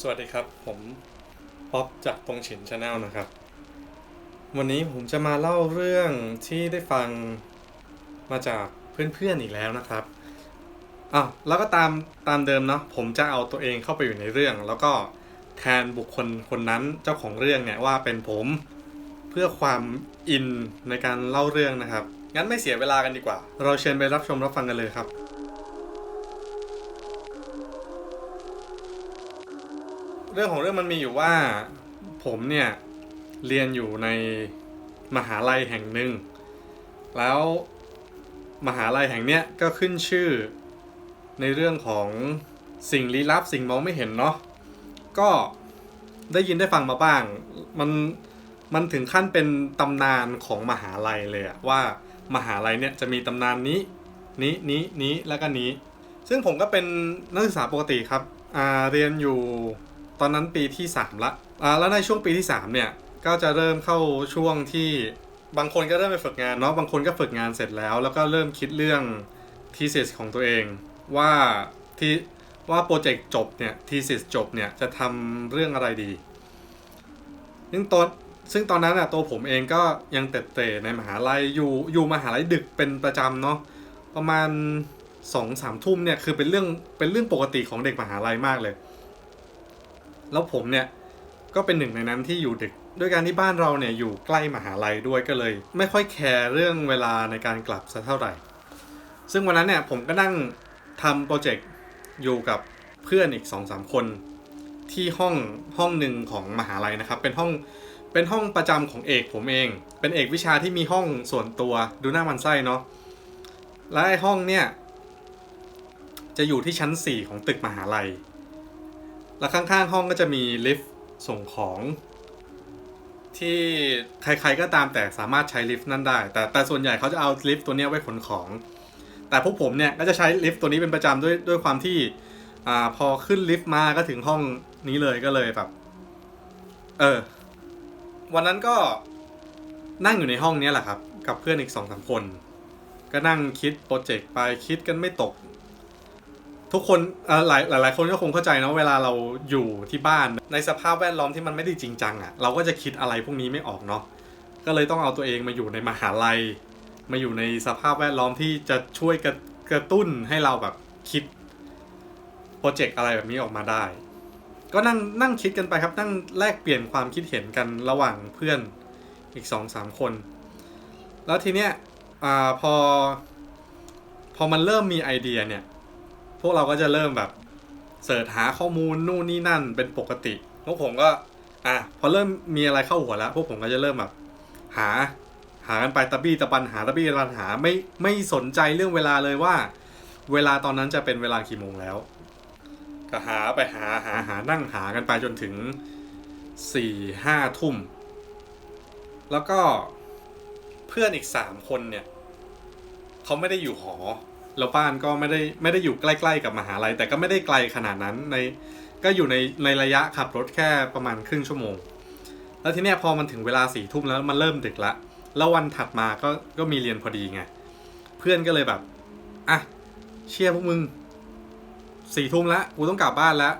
สวัสดีครับ ผมป๊อปจากตรงฉินชาแนลนะครับ วันนี้ผมจะมาเล่าเรื่องที่ได้ฟังมาจากเพื่อนๆอีกแล้วนะครับอ้าวแล้วก็ตามตามเดิมเนาะผมจะเอาตัวเองเข้าไปอยู่ในเรื่อง แล้วก็แทนบุคคลคนนั้นเจ้าของเรื่องเนี่ยว่าเป็นผมเพื่อความอินในการเล่าเรื่องนะครับ งั้นไม่เสียเวลากันดีกว่า เราเชิญไปรับชมรับฟังกันเลยครับ รื่องของเรื่องมันมีอยู่ว่า ผมเนี่ยเรียนอยู่ในมหาลัยแห่งหนึ่ง แล้วมหาลัยแห่งเนี้ยก็ขึ้นชื่อในเรื่องของสิ่งลี้ลับสิ่งมองไม่เห็นเนาะก็ได้ยินได้ฟังมาบ้าง มันมันถึงขั้นเป็นตำนานของมหาลัยเลยอะว่ามหาลัยเนี่ยจะมีตำนานนี้นี้นี้นี้แล้วก็นี้ ซึ่งผมก็เป็นนักศึกษาปกติครับอ่าเรียนอยู่ ตอนนั้นปีที่ 3 ละอ่าแล้วในช่วงปีที่ 3 เนี่ย ก็จะเริ่มเข้าช่วงที่บางคนก็เริ่มไปฝึกงานเนาะบางคนก็ฝึกงานเสร็จแล้ว แล้วก็เริ่มคิดเรื่อง thesis ของตัวเอง ว่าที่ว่าโปรเจกต์จบเนี่ย thesis จบเนี่ยจะทำเรื่องอะไรดีซึ่งตอนซึ่งตอนนั้นอะตัวผมเองก็ยังเตะเตะในมหาลัยอยู่อยู่มหาลัยดึกเป็นประจำเนาะประมาณสองสามทุ่มเนี่ยคือเป็นเรื่องเป็นเรื่องปกติของเด็กมหาลัยมากเลย แล้วผมเนี่ยก็เป็นหนึ่งในนั้นที่อยู่ดึก ด้วยการที่บ้านเราเนี่ยอยู่ใกล้มหาลัยด้วยก็เลย ไม่ค่อยแคร์เรื่องเวลาในการกลับสักเท่าไหร่ ซึ่งวันนั้นเนี่ยผมก็นั่งทำโปรเจกต์อยู่กับเพื่อนอีก2อสามคนที่ห้องห้องหนึ่งของมหาลัยนะครับ เป็นห้องเป็นห้องประจำของเอกผมเอง เป็นเอกวิชาที่มีห้องส่วนตัวดูหน้ามันไส้เนาะและไอห้องเนี่ยจะอยู่ที่ชั้น 4 ของตึกมหาลัย แล้วข้างๆ ห้องก็จะมีลิฟต์ส่งของ ที่ใครๆก็ตามแต่สามารถใช้ลิฟต์นั่นได้ แต่แต่ส่วนใหญ่เขาจะเอาลิฟต์ตัวนี้ไว้ขนของ แต่พวกผมเนี่ยก็จะใช้ลิฟต์ตัวนี้เป็นประจำด้วยด้วยความที่อ่าพอขึ้นลิฟต์มาก็ถึงห้องนี้เลยก็เลยแบบ เออ วันนั้นก็นั่งอยู่ในห้องนี้แหละครับ กับเพื่อนอีกสองสามคน ก็นั่งคิดโปรเจกต์ไปคิดกันไม่ตก ทุกคนหลายหลายหลายคนก็คงเข้าใจนะเวลาเราอยู่ที่บ้านในสภาพแวดล้อมที่มันไม่ได้จริงจังอะ่ะเราก็จะคิดอะไรพวกนี้ไม่ออกเนาะก็เลยต้องเอาตัวเองมาอยู่ในมหาลัย มาอยู่ในสภาพแวดล้อมที่จะช่วยกระกระตุ้นให้เราแบบคิดโปรเจกต์อะไรแบบนี้ออกมาได้ ก็นั่งนั่งคิดกันไปครับนั่งแลกเปลี่ยนความคิดเห็นกันระหว่างเพื่อนอีกสองสามคน แล้วทีเนี้ยอ่าพอพอมันเริ่มมีไอเดียเนี่ย พวกเราก็จะเริ่มแบบเสิร์ชหาข้อมูลนู่นนี่นั่นเป็นปกติพวกผมก็อะพอเริ่มมีอะไรเข้าหัวแล้ว พวกผมก็จะเริ่มแบบหาหากันไปตะบี้ตะบันหาตะบี้ตะบันหาไม่ไม่สนใจเรื่องเวลาเลยว่า เวลาตอนนั้นจะเป็นเวลากี่โมงแล้ว ก็หาไปหาหาหานั่งหากันไปจนถึงสี่ห้าทุ่ม แล้วก็เพื่อนอีกสามคนเนี่ยเขาไม่ได้อยู่หอ แล้วบ้านก็ไม่ได้ไม่ได้อยู่ใกล้ๆกับมหาลัย แต่ก็ไม่ได้ไกลขนาดนั้นในก็อยู่ในในระยะขับรถแค่ประมาณครึ่งชั่วโมง แล้วทีเนี้ยพอมันถึงเวลาสี่ทุ่มแล้วมันเริ่มดึกละ แล้ววันถัดมาก็ก็มีเรียนพอดีไง เพื่อนก็เลยแบบอะเชียร์พวกมึงสี่ทุ่มแล้วกูต้องกลับบ้านแล้ว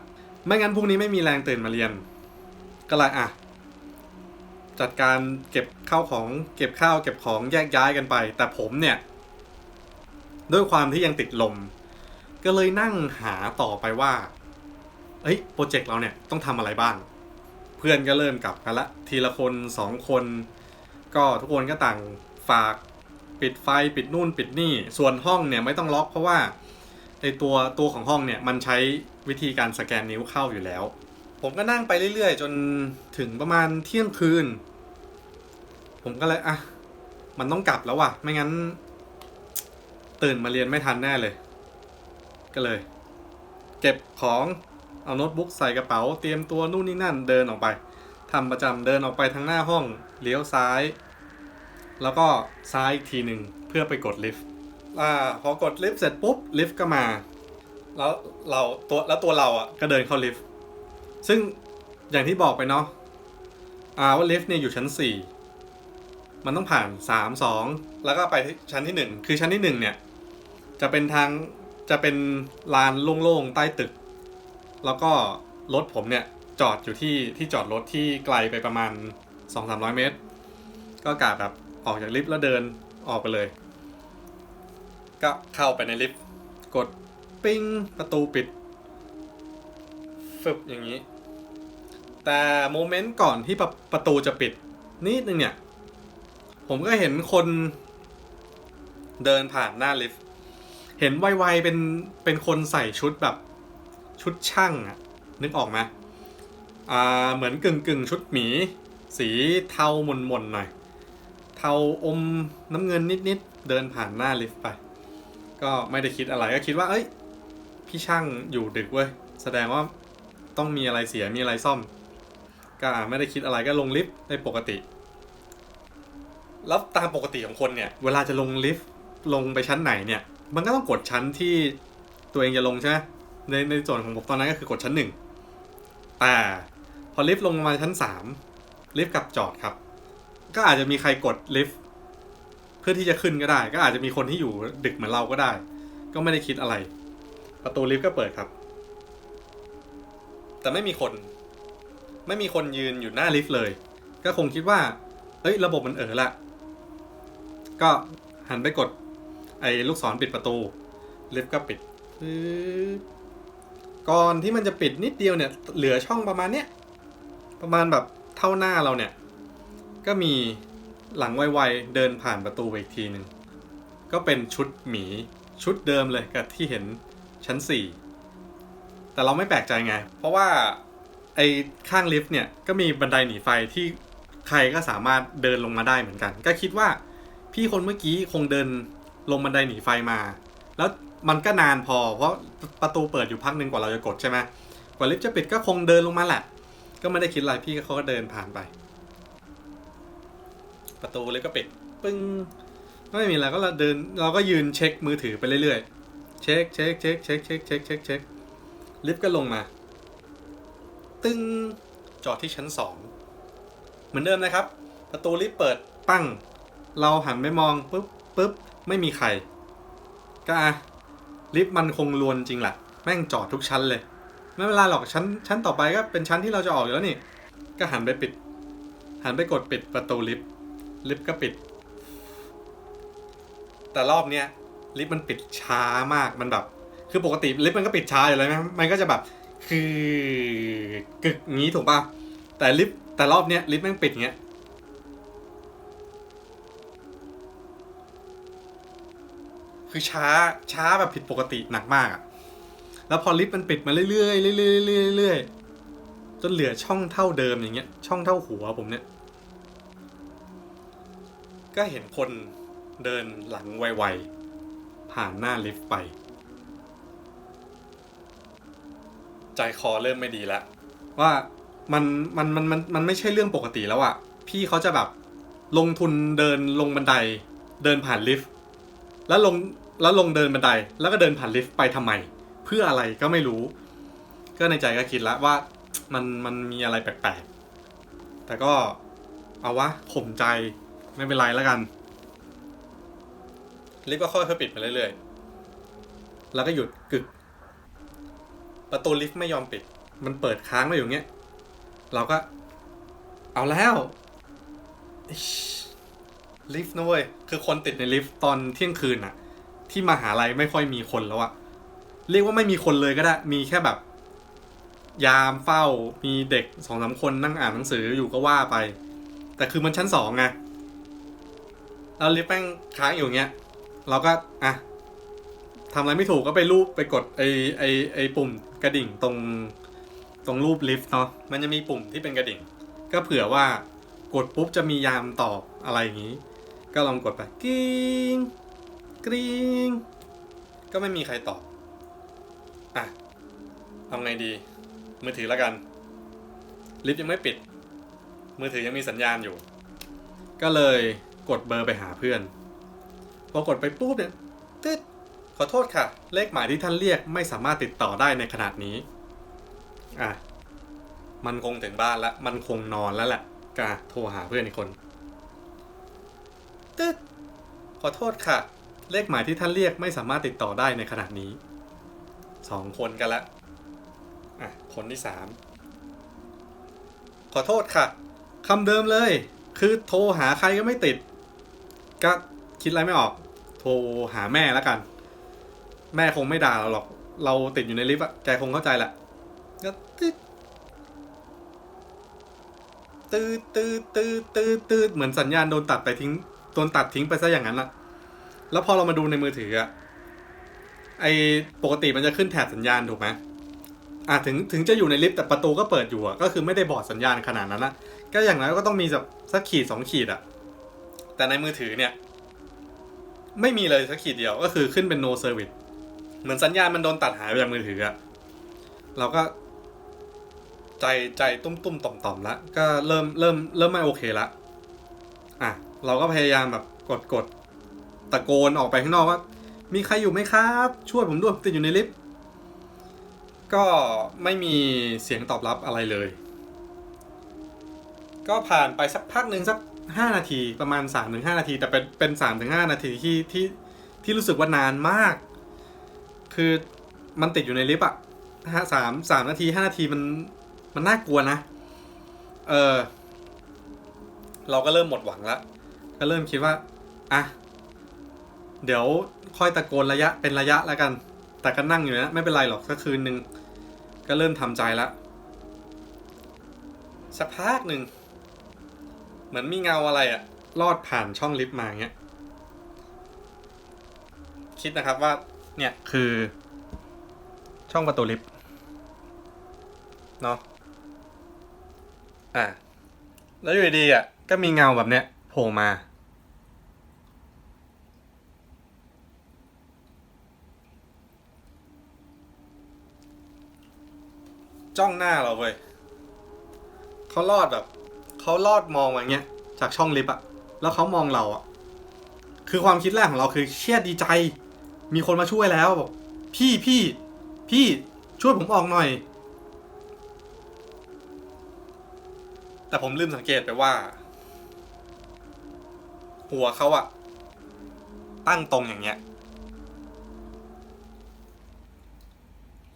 ไม่งั้นพรุ่งนี้ไม่มีแรงตื่นมาเรียน ก็เลยอะจัดการเก็บข้าวของเก็บข้าวเก็บของแยกย้ายกันไป แต่ผมเนี่ย ด้วยความที่ยังติดลม ก็เลยนั่งหาต่อไปว่าเอ้ยโปรเจกต์เราเนี่ยต้องทำอะไรบ้าง เพื่อนก็เริ่มกลับกันละ ทีละคนสองคน ก็ทุกคนก็ต่างฝากปิดไฟปิดนู่นปิดนี่ ส่วนห้องเนี่ยไม่ต้องล็อกเพราะว่าไอตัวตัวของห้องเนี่ยมันใช้วิธีการสแกนนิ้วเข้าอยู่แล้ว ผมก็นั่งไปเรื่อยๆ จนถึงประมาณเที่ยงคืน ผมก็เลยอะมันต้องกลับแล้วว่ะ ไม่งั้น ตื่นมาเรียนไม่ทันแน่เลย ก็เลย เก็บของเอาโน้ตบุ๊กใส่กระเป๋า เตรียมตัวนู่นนี่นั่นเดินออกไปทำประจำเดินออกไปทางหน้าห้องเลี้ยวซ้าย แล้วก็ซ้ายอีกทีหนึ่งเพื่อไปกดลิฟต์อ่าพอกดลิฟต์เสร็จปุ๊บลิฟต์ก็มา แล้วเราตัวแล้วตัวเราอะก็เดินเข้าลิฟต์ซึ่งอย่างที่บอกไปเนาะอ่าว่าลิฟต์เนี่ยอยู่ชั้น 4 มันต้องผ่าน 3 2 แล้วก็ไปที่ชั้นที่ 1 คือชั้นที่ 1 เนี่ย จะเป็นทางจะเป็นลานโล่งๆใต้ตึก แล้วก็รถผมเนี่ยจอดอยู่ที่ที่จอดรถที่ไกลไปประมาณ 2-300 เมตร ก็กะแบบออกจากลิฟต์แล้วเดินออกไปเลย ก็เข้าไปในลิฟต์กดปิ้งประตูปิดฟึบอย่างนี้ แต่โมเมนต์ก่อนที่ประประตูจะปิดนิดนึงเนี่ย ผมก็เห็นคนเดินผ่านหน้าลิฟต์ เห็นไวๆเป็นเป็นคนใส่ชุดแบบชุดช่างอะนึกออกไหมอ่าเหมือนกึ่งกึ่งชุดหมี สีเทาหม่นๆหน่อย เทาอมน้ำเงินนิดๆ เดินผ่านหน้าลิฟต์ไป ก็ไม่ได้คิดอะไรก็คิดว่า เอ้ย พี่ช่างอยู่ดึกเว้ย แสดงว่าต้องมีอะไรเสียมีอะไรซ่อม ก็ไม่ได้คิดอะไรก็ลงลิฟต์ได้ปกติ แล้วตามปกติของคนเนี่ย เวลาจะลงลิฟต์ลงไปชั้นไหนเนี่ย มันก็ต้องกดชั้นที่ตัวเองจะลงใช่ไหมในในส่วนของผมตอนนั้นก็คือกดชั้นหนึ่งแต่พอลิฟต์ลงมาชั้นสามลิฟต์กลับจอดครับ ก็อาจจะมีใครกดลิฟต์เพื่อที่จะขึ้นก็ได้ ก็อาจจะมีคนที่อยู่ดึกเหมือนเราก็ได้ ก็ไม่ได้คิดอะไร ประตูลิฟต์ก็เปิดครับ แต่ไม่มีคน ไม่มีคนยืนอยู่หน้าลิฟต์เลย ก็คงคิดว่า เอ้ย ระบบมันเออละ ก็หันไปกด ไอ้ลูกศรปิดประตู ลิฟต์ก็ปิดก่อนที่มันจะปิดนิดเดียวเนี่ย เหลือช่องประมาณเนี้ย ประมาณแบบเท่าหน้าเราเนี่ย ก็มีหลังไวๆเดินผ่านประตูไปอีกทีหนึ่งก็เป็นชุดหมีชุดเดิมเลยกับที่เห็นชั้น 4 แต่เราไม่แปลกใจไง เพราะว่าไอ้ข้างลิฟต์เนี่ยก็มีบันไดหนีไฟที่ใครก็สามารถเดินลงมาได้เหมือนกัน ก็คิดว่าพี่คนเมื่อกี้คงเดิน ลงบันไดหนีไฟมา แล้วมันก็นานพอ เพราะประตูเปิดอยู่พักหนึ่งกว่าเราจะกดใช่ไหมกว่าลิฟต์จะปิดก็คงเดินลงมาแหละ ก็ไม่ได้คิดอะไรพี่เขาก็เดินผ่านไป ประตูลิฟต์ก็ปิดปึ้งไม่มีอะไรก็เราเดินเราก็ยืนเช็คมือถือไปเรื่อยๆ เช็คเช็คเช็คเช็คเช็คเช็คเช็คเช็คลิฟต์ก็ลงมา ตึ้งจอดที่ชั้นสองเหมือนเดิมนะครับ ประตูลิฟต์เปิดปั้ง เราหันไปมองปุ๊บปุ๊บ ไม่มีใคร ก็อะลิฟต์มันคงลวนจริงแหละแม่งจอดทุกชั้นเลย ไม่เป็นไรหรอกชั้น ชั้นต่อไปก็เป็นชั้นที่เราจะออกอยู่แล้วนี่ ก็หันไปปิด หันไปกดปิดประตูลิฟต์ลิฟต์ก็ปิด แต่รอบเนี้ยลิฟต์มันปิดช้ามากมันแบบ คือปกติลิฟต์มันก็ปิดช้าอยู่แล้วนะมันก็จะแบบ คือกึกงี้ถูกป่ะแต่ลิฟต์แต่รอบเนี้ยลิฟต์แม่งปิดเงี้ย คือช้าช้าแบบผิดปกติหนักมากอะแล้วพอลิฟต์มันปิดมาเรื่อยๆเรื่อยๆเรื่อยๆเรื่อยจนเหลือช่องเท่าเดิมอย่างเงี้ย ช่องเท่าหัวผมเนี่ย ก็เห็นคนเดินหลังไวๆผ่านหน้าลิฟต์ไป ใจคอเริ่มไม่ดีแล้วว่ามันมันมันมันมันไม่ใช่เรื่องปกติแล้วอะพี่เขาจะแบบลงทุนเดินลงบันไดเดินผ่านลิฟต์ แล้วลงแล้วลงเดินบันได แล้วก็เดินผ่านลิฟต์ไปทำไม เพื่ออะไรก็ไม่รู้ ก็ในใจก็คิดแล้วว่ามันมันมีอะไรแปลกๆ แต่ก็เอาวะข่มใจไม่เป็นไรแล้วกัน ลิฟต์ก็ค่อยๆปิดไปเรื่อยๆ แล้วก็หยุดกึก ประตูลิฟต์ไม่ยอมปิด มันเปิดค้างไว้อยู่เงี้ย เราก็เอาแล้ว ลิฟต์นะเว้ยคือคนติดในลิฟต์ตอนเที่ยงคืนอะที่มหาลัยไม่ค่อยมีคนแล้วอะเรียกว่าไม่มีคนเลยก็ได้ มีแค่แบบ ยามเฝ้ามีเด็กสองสามคนนั่งอ่านหนังสืออยู่ก็ว่าไป แต่คือมันชั้นสองไงแล้วลิฟต์แม่งค้างอยู่เงี้ย เราก็อะทำอะไรไม่ถูกก็ไปรูปไปกดไอไอไอปุ่มกระดิ่งตรงตรงรูปลิฟต์เนาะมันจะมีปุ่มที่เป็นกระดิ่ง ก็เผื่อว่ากดปุ๊บจะมียามตอบอะไรอย่างนี้ ก็ลองกดไปกริ๊งกริ๊งก็ไม่มีใครตอบ อะ เอาไงดี มือถือแล้วกัน ลิฟต์ยังไม่ปิด มือถือยังมีสัญญาณอยู่ ก็เลยกดเบอร์ไปหาเพื่อน พอกดไปปุ๊บเนี่ยตึ๊ดขอโทษค่ะ เลขหมายที่ท่านเรียกไม่สามารถติดต่อได้ในขนาดนี้ อะ มันคงถึงบ้านแล้ว มันคงนอนแล้วแหละก็อะโทรหาเพื่อนอีกคน ตึ๊ดขอโทษค่ะ เลขหมายที่ท่านเรียกไม่สามารถติดต่อได้ในขณะนี้สองคนกันละอะคนที่สามขอโทษค่ะคำเดิมเลย คือโทรหาใครก็ไม่ติด ก็คิดอะไรไม่ออก โทรหาแม่แล้วกัน แม่คงไม่ด่าเราหรอก เราติดอยู่ในลิฟต์อะแกคงเข้าใจแหละก็ตืดตืดตืดตืดตืดตืดเหมือนสัญญาณโดนตัดไปทิ้ง โดนตัดทิ้งไปซะอย่างนั้นละแล้วพอเรามาดูในมือถืออะไอปกติมันจะขึ้นแถบสัญญาณถูกไหมอะถึงถึงจะอยู่ในลิฟต์แต่ประตูก็เปิดอยู่อะก็คือไม่ได้บอดสัญญาณขนาดนั้นนะก็อย่างน้อยก็ต้องมีสักสักขีดสองขีดอะแต่ในมือถือเนี่ย ไม่มีเลยสักขีดเดียวก็คือขึ้นเป็น no service เหมือนสัญญาณมันโดนตัดหายไปจากมือถืออะเราก็ ใจใจตุ้มตุ้มต่อมต่อมละก็เริ่มเริ่มเริ่มไม่โอเคละอะ เราก็พยายามแบบกดกดตะโกนออกไปข้างนอกว่า มีใครอยู่ไหมครับ ช่วยผมด้วยติดอยู่ในลิฟต์ก็ไม่มีเสียงตอบรับอะไรเลย ก็ผ่านไปสักพักหนึ่งสักห้านาทีประมาณ3ามถึงห้านาที แต่เป็นเป็นสามถึงห้านาทีที่ที่ที่รู้สึกว่านานมาก คือมันติดอยู่ในลิฟต์อะห้าสามสามนาทีห้านาทีมันมันน่ากลัวนะ เออเราก็เริ่มหมดหวังแล้ว ก็เริ่มคิดว่า อะ เดี๋ยวค่อยตะโกนระยะเป็นระยะแล้วกัน แต่ก็นั่งอยู่นะ ไม่เป็นไรหรอกสักคืนหนึ่งก็เริ่มทำใจแล้วสักพักหนึ่งเหมือนมีเงาอะไรอะลอดผ่านช่องลิฟต์มาเงี้ย คิดนะครับว่า เนี่ยคือช่องประตูลิฟต์เนาะอะแล้วอยู่ดีอะ ก็มีเงาแบบเนี้ยโผล่มา จ้องหน้าเราเว้ยเขาลอดแบบเขาลอดมองมาอย่างเงี้ย จากช่องลิฟต์อะแล้วเขามองเราอะคือความคิดแรกของเราคือเชี่ยดีใจ มีคนมาช่วยแล้วบอกพี่พี่พี่ช่วยผมออกหน่อย แต่ผมลืมสังเกตไปว่า หัวเขาอะตั้งตรงอย่างเงี้ย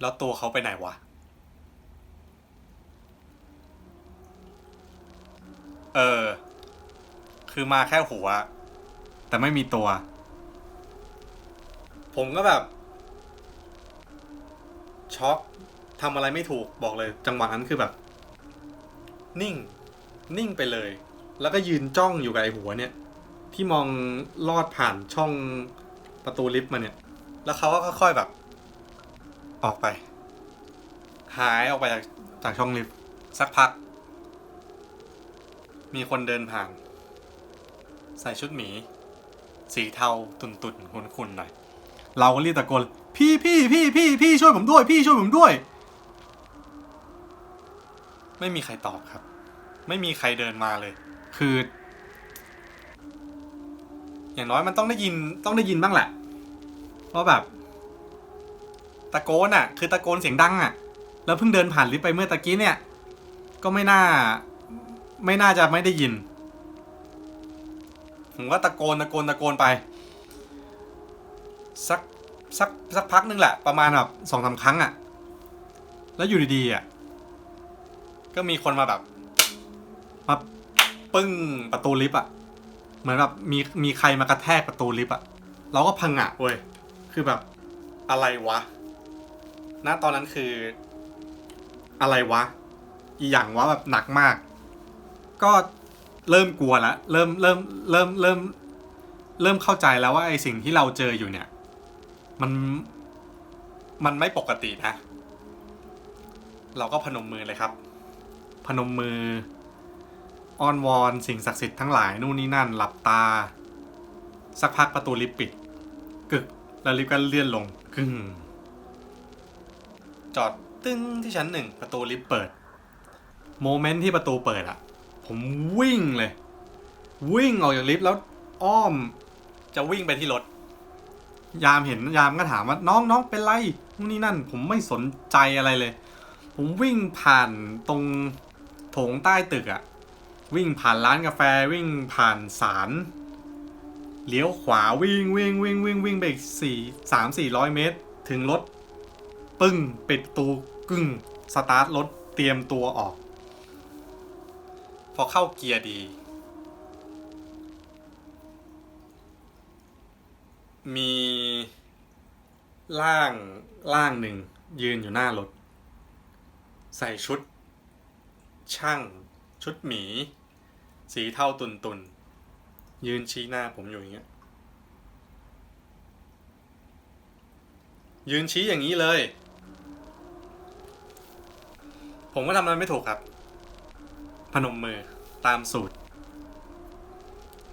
แล้วตัวเขาไปไหนวะ เออ คือมาแค่หัว แต่ไม่มีตัว ผมก็แบบ ช็อกทำอะไรไม่ถูกบอกเลย จังหวะนั้นคือแบบ นิ่ง นิ่งไปเลย แล้วก็ยืนจ้องอยู่กับไอ้หัวเนี่ย ที่มองลอดผ่านช่องประตูลิฟต์มาเนี่ย แล้วเขาก็ค่อยๆแบบ ออกไป หายออกไปจากจากช่องลิฟต์สักพัก มีคนเดินผ่าน ใส่ชุดหมี สีเทาตุนตุ่นๆขุ่นหน่อย เราก็รีบตะโกนพี่พี่พี่พี่พี่ช่วยผมด้วย พี่ช่วยผมด้วย ไม่มีใครตอบครับ ไม่มีใครเดินมาเลย คือ อย่างน้อยมันต้องได้ยินต้องได้ยินบ้างแหละเพราะแบบ ตะโกนอะ คือตะโกนเสียงดังอะ แล้วเพิ่งเดินผ่านลิฟต์ไปเมื่อตะกี้เนี่ย ก็ไม่น่า ไม่น่าจะไม่ได้ยิน ผมก็ตะโกนตะโกนตะโกนไป สักสักสักพักนึงแหละ ประมาณแบบสองสามครั้งอะ่ะ แล้วอยู่ดีๆอะ่ะ ก็มีคนมาแบบ มาปึ้งประตูลิฟต์อะ เหมือนแบบมีมีใครมากระแทกประตูลิฟต์อะ เราก็พังอะเว้ย คือแบบอะไรวะ ณ ตอนนั้นคือ อะไรวะ อีหยังวะแบบหนักมาก ก็เริ่มกลัวล้วเริ่มเริ่มเริ่มเริ่มเริ่มเข้าใจแล้วว่าไอสิ่งที่เราเจออยู่เนี่ย มันมันไม่ปกตินะ เราก็พนมมือเลยครับ พนมมืออ้อนวอนสิ่งศักดิ์สิทธิ์ทั้งหลายนู่นนี่นั่น หลับตา สักพักประตูลิฟต์ปิด กึก แล้วลิฟต์ก็เลื่อนลงกึ่งจอดตึ้งที่ชั้นหนึ่งประตูลิฟต์เปิด โมเมนต์ที่ประตูเปิดอะ ผมวิ่งเลย วิ่งออกจากลิฟต์แล้วอ้อม จะวิ่งไปที่รถ ยามเห็นยามก็ถามว่าน้องน้องเป็นไรนู่นนี่นั่น ผมไม่สนใจอะไรเลย ผมวิ่งผ่านตรงโถงใต้ตึกอะวิ่งผ่านร้านกาแฟวิ่งผ่านศาลเลี้ยวขวาวิ่งวิ่งวิ่งวิ่งวิ่งไปอีกสี่สามสี่ร้อยเมตร ถึงรถ ปึ้งปิดตูกึ่งสตาร์ทรถเตรียมตัวออก พอเข้าเกียร์ดี มีร่างร่างหนึ่ง ยืนอยู่หน้ารถ ใส่ชุด ช่าง ชุดหมี สีเทาตุนตุนยืนชี้หน้าผมอยู่อย่างเงี้ย ยืนชี้อย่างนี้เลย ผมก็ทำอะไรไม่ถูกครับ พนมมือตามสูตร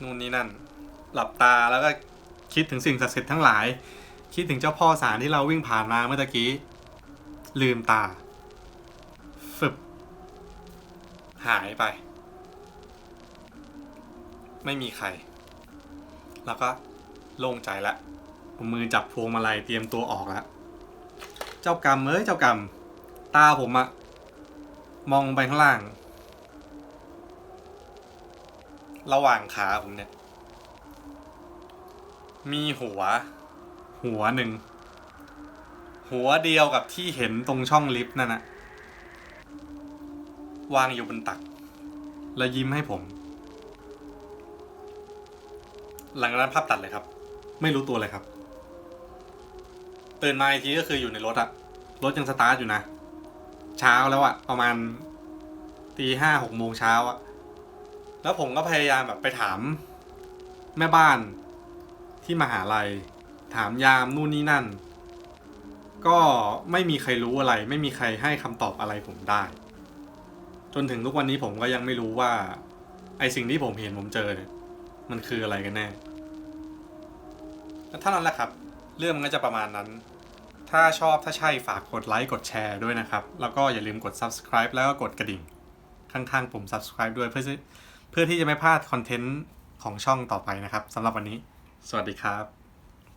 นู่นนี่นั่น หลับตาแล้วก็คิดถึงสิ่งศักดิ์สิทธิ์ทั้งหลาย คิดถึงเจ้าพ่อสารที่เราวิ่งผ่านมาเมื่อตะกี้ ลืมตาฟึบ หายไป ไม่มีใคร แล้วก็โล่งใจละผมมือจับพวงมาลัยเตรียมตัวออกแล้ว เจ้ากรรมเอ้ยเจ้ากรรม ตาผมอะมองไปข้างล่าง ระหว่างขาผมเนี่ย มีหัว หัวหนึ่ง หัวเดียวกับที่เห็นตรงช่องลิฟต์นั่นนะวางอยู่บนตัก แล้วยิ้มให้ผม หลังจากนั้นภาพตัดเลยครับ ไม่รู้ตัวเลยครับ ตื่นมาอีกทีก็คืออยู่ในรถอะรถยังสตาร์ทอยู่นะ เช้าแล้วอะประมาณตีห้าหกโมงเช้าอะ แล้วผมก็พยายามแบบไปถามแม่บ้านที่มหาลัย ถามยามนู่นนี่นั่น ก็ไม่มีใครรู้อะไร ไม่มีใครให้คำตอบอะไรผมได้ จนถึงทุกวันนี้ผมก็ยังไม่รู้ว่า ไอสิ่งที่ผมเห็นผมเจอเนี่ยมันคืออะไรกันแน่แล้วเท่านั้นแหละครับ เรื่องมันก็จะประมาณนั้น ถ้าชอบถ้าใช่ฝากกดไลค์กดแชร์ด้วยนะครับ แล้วก็อย่าลืมกด subscribe แล้วก็กดกระดิ่ง ข้างๆปุ่ม subscribe ด้วยเพื่อที่ เพื่อที่จะไม่พลาดคอนเทนต์ของช่องต่อไปนะครับสำหรับวันนี้ สวัสดีครับ